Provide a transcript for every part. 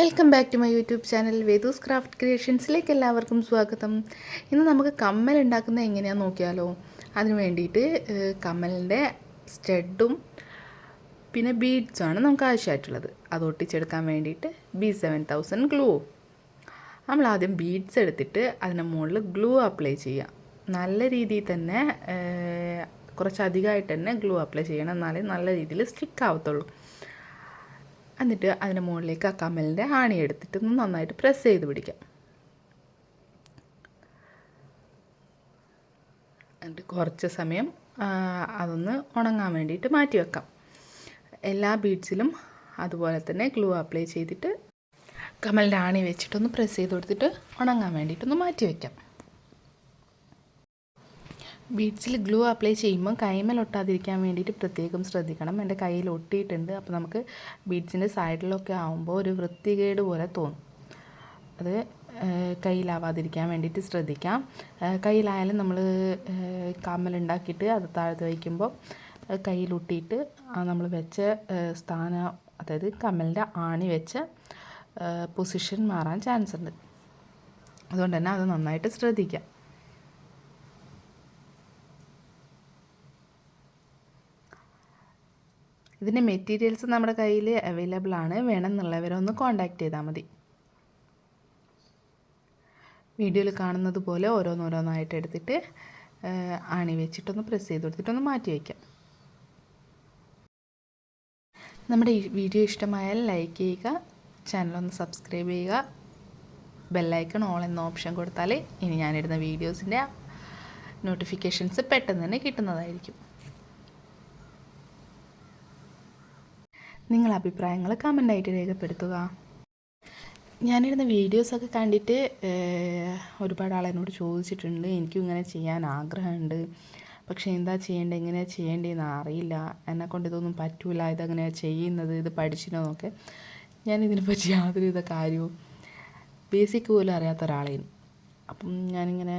Welcome back to my YouTube channel Vedu's craft ക്രിയേഷൻസിലേക്ക് എല്ലാവർക്കും സ്വാഗതം. ഇന്ന് നമുക്ക് കമ്മൽ ഉണ്ടാക്കുന്നത് എങ്ങനെയാണെന്ന് നോക്കിയാലോ. അതിന് വേണ്ടിയിട്ട് കമ്മലിന്റെ സ്റ്റഡും പിന്നെ ബീഡ്സുമാണ് നമുക്ക് ആവശ്യമായിട്ടുള്ളത്. അത് ഒട്ടിച്ചെടുക്കാൻ വേണ്ടിയിട്ട് ബി സെവൻ തൗസൻഡ് ഗ്ലൂ നമ്മൾ ആദ്യം ബീഡ്സ് എടുത്തിട്ട് അതിന് മുകളിൽ ഗ്ലൂ അപ്ലൈ ചെയ്യാം നല്ല രീതിയിൽ തന്നെ കുറച്ചധികമായിട്ട് തന്നെ ഗ്ലൂ അപ്ലൈ ചെയ്യണം. എന്നാലേ നല്ല രീതിയിൽ സ്റ്റിക്ക് ആവത്തുള്ളൂ. എന്നിട്ട് അതിന്റെ മുകളിലേക്ക് ആ കമ്മലിന്റെ ആണി എടുത്തിട്ട് നന്നായിട്ട് പ്രസ് ചെയ്ത് പിടിക്കാം. എന്നിട്ട് കുറച്ച് സമയം അതൊന്ന് ഉണങ്ങാൻ വേണ്ടിയിട്ട് മാറ്റി വെക്കാം. എല്ലാ ബീഡ്സിലും അതുപോലെ തന്നെ ഗ്ലൂ അപ്ലൈ ചെയ്തിട്ട് കമലിന്റെ ആണി വെച്ചിട്ടൊന്ന് പ്രസ് ചെയ്ത് കൊടുത്തിട്ട് ഉണങ്ങാൻ വേണ്ടിയിട്ടൊന്ന് മാറ്റി വെക്കാം. ബീഡ്സിൽ ഗ്ലൂ അപ്ലൈ ചെയ്യുമ്പോൾ കൈമേൽ ഒട്ടാതിരിക്കാൻ വേണ്ടിയിട്ട് പ്രത്യേകം ശ്രദ്ധിക്കണം. എന്റെ കയ്യിൽ ഒട്ടിയിട്ടുണ്ട്. അപ്പോൾ നമുക്ക് ബീഡ്സിന്റെ സൈഡിലൊക്കെ ആകുമ്പോൾ ഒരു വൃത്തികേട് പോലെ തോന്നും. അത് കയ്യിലാവാതിരിക്കാൻ വേണ്ടിയിട്ട് ശ്രദ്ധിക്കാം. കയ്യിലായാലും നമ്മൾ കമ്മലുണ്ടാക്കിയിട്ട് അത് താഴ്ത്ത് വയ്ക്കുമ്പോൾ കയ്യിലൊട്ടിയിട്ട് നമ്മൾ വെച്ച സ്ഥാനം അതായത് കമ്മലിന്റെ ആണി വെച്ച പൊസിഷൻ മാറാൻ ചാൻസ് ഉണ്ട് അതുകൊണ്ട് തന്നെ അത് നന്നായിട്ട് ശ്രദ്ധിക്കാം. ഇതിന്റെ മെറ്റീരിയൽസ് നമ്മുടെ കയ്യിൽ അവൈലബിൾ ആണ്. വേണമെന്നുള്ളവരൊന്ന് കോൺടാക്റ്റ് ചെയ്താൽ മതി. വീഡിയോയിൽ കാണുന്നത് പോലെ ഓരോന്നോരോന്നായിട്ട് എടുത്തിട്ട് ആണി വെച്ചിട്ടൊന്ന് പ്രസ് ചെയ്ത് കൊടുത്തിട്ടൊന്ന് മാറ്റി വയ്ക്കാം നമ്മുടെ വീഡിയോ ഇഷ്ടമായാൽ ലൈക്ക് ചെയ്യുക ചാനലൊന്ന് സബ്സ്ക്രൈബ് ചെയ്യുക ബെല്ലൈക്കൺ ഓൾ എന്ന ഓപ്ഷൻ കൊടുത്താൽ ഇനി ഞാനിടുന്ന വീഡിയോസിന്റെ നോട്ടിഫിക്കേഷൻസ് പെട്ടെന്ന് തന്നെ കിട്ടുന്നതായിരിക്കും. നിങ്ങളുടെ അഭിപ്രായങ്ങൾ കമന്റായിട്ട് രേഖപ്പെടുത്തുക. ഞാനിരുന്ന വീഡിയോസൊക്കെ കണ്ടിട്ട് ഒരുപാട് ആൾ എന്നോട് ചോദിച്ചിട്ടുണ്ട്. എനിക്കും ഇങ്ങനെ ചെയ്യാൻ ആഗ്രഹമുണ്ട്. പക്ഷേ എന്താ ചെയ്യേണ്ടത്? എങ്ങനെയാണ് ചെയ്യേണ്ടതെന്ന് അറിയില്ല. എന്നെ കൊണ്ട് ഇതൊന്നും പറ്റൂല. ഇതെങ്ങനെയാണ് ചെയ്യുന്നത്? ഇത് പഠിച്ചിനോന്നൊക്കെ ഞാൻ ഇതിനെപ്പറ്റി യാതൊരുവിധ കാര്യവും ബേസിക് പോലും അറിയാത്ത ഒരാളായിരുന്നു അപ്പം ഞാനിങ്ങനെ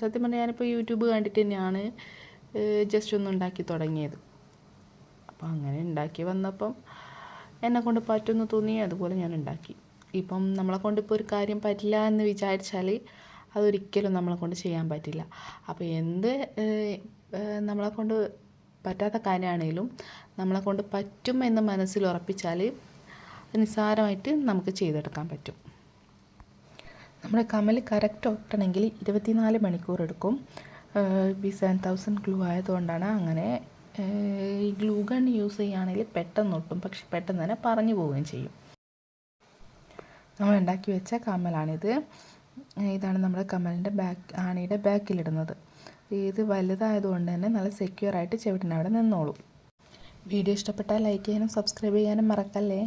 സത്യം പറഞ്ഞാൽ ഞാനിപ്പോൾ യൂട്യൂബ് കണ്ടിട്ട് തന്നെയാണ് ജസ്റ്റ് ഒന്ന് ഉണ്ടാക്കി തുടങ്ങിയത്. അപ്പോൾ അങ്ങനെ ഉണ്ടാക്കി വന്നപ്പം എന്നെ കൊണ്ട് പറ്റുമെന്ന് തോന്നി അതുപോലെ ഞാൻ ഉണ്ടാക്കി ഇപ്പം നമ്മളെ കൊണ്ട് ഇപ്പോൾ ഒരു കാര്യം പറ്റില്ല എന്ന് വിചാരിച്ചാൽ അതൊരിക്കലും നമ്മളെ കൊണ്ട് ചെയ്യാൻ പറ്റില്ല. അപ്പോൾ എന്ത് നമ്മളെ കൊണ്ട് പറ്റാത്ത കാര്യമാണെങ്കിലും നമ്മളെ കൊണ്ട് പറ്റും എന്ന് മനസ്സിൽ ഉറപ്പിച്ചാൽ നിസ്സാരമായിട്ട് നമുക്ക് ചെയ്തെടുക്കാൻ പറ്റും. നമ്മുടെ കമൽ കറക്റ്റ് ഒട്ടണമെങ്കിൽ ഇരുപത്തിനാല് മണിക്കൂർ എടുക്കും. ബി സെവൻ തൗസൻഡ് ഗ്ലൂ ആയതുകൊണ്ടാണ് അങ്ങനെ ഈ ഗ്ലൂ ഗൺ യൂസ് ചെയ്യുകയാണെങ്കിൽ പെട്ടെന്ന് ഒട്ടും പക്ഷെ പെട്ടെന്ന് തന്നെ പറഞ്ഞു പോവുകയും ചെയ്യും. നമ്മൾ ഉണ്ടാക്കി വെച്ച കമ്മലാണിത്. ഇതാണ് നമ്മുടെ കമ്മലിന്റെ ബാക്ക് ആണിയുടെ ബാക്കിലിടുന്നത്. ഇത് വലുതായതുകൊണ്ട് തന്നെ നല്ല സെക്യൂർ ആയിട്ട് ചെവിട്ടിനവിടെ നിന്നോളും. വീഡിയോ ഇഷ്ടപ്പെട്ടാൽ ലൈക്ക് ചെയ്യാനും സബ്സ്ക്രൈബ് ചെയ്യാനും മറക്കല്ലേ?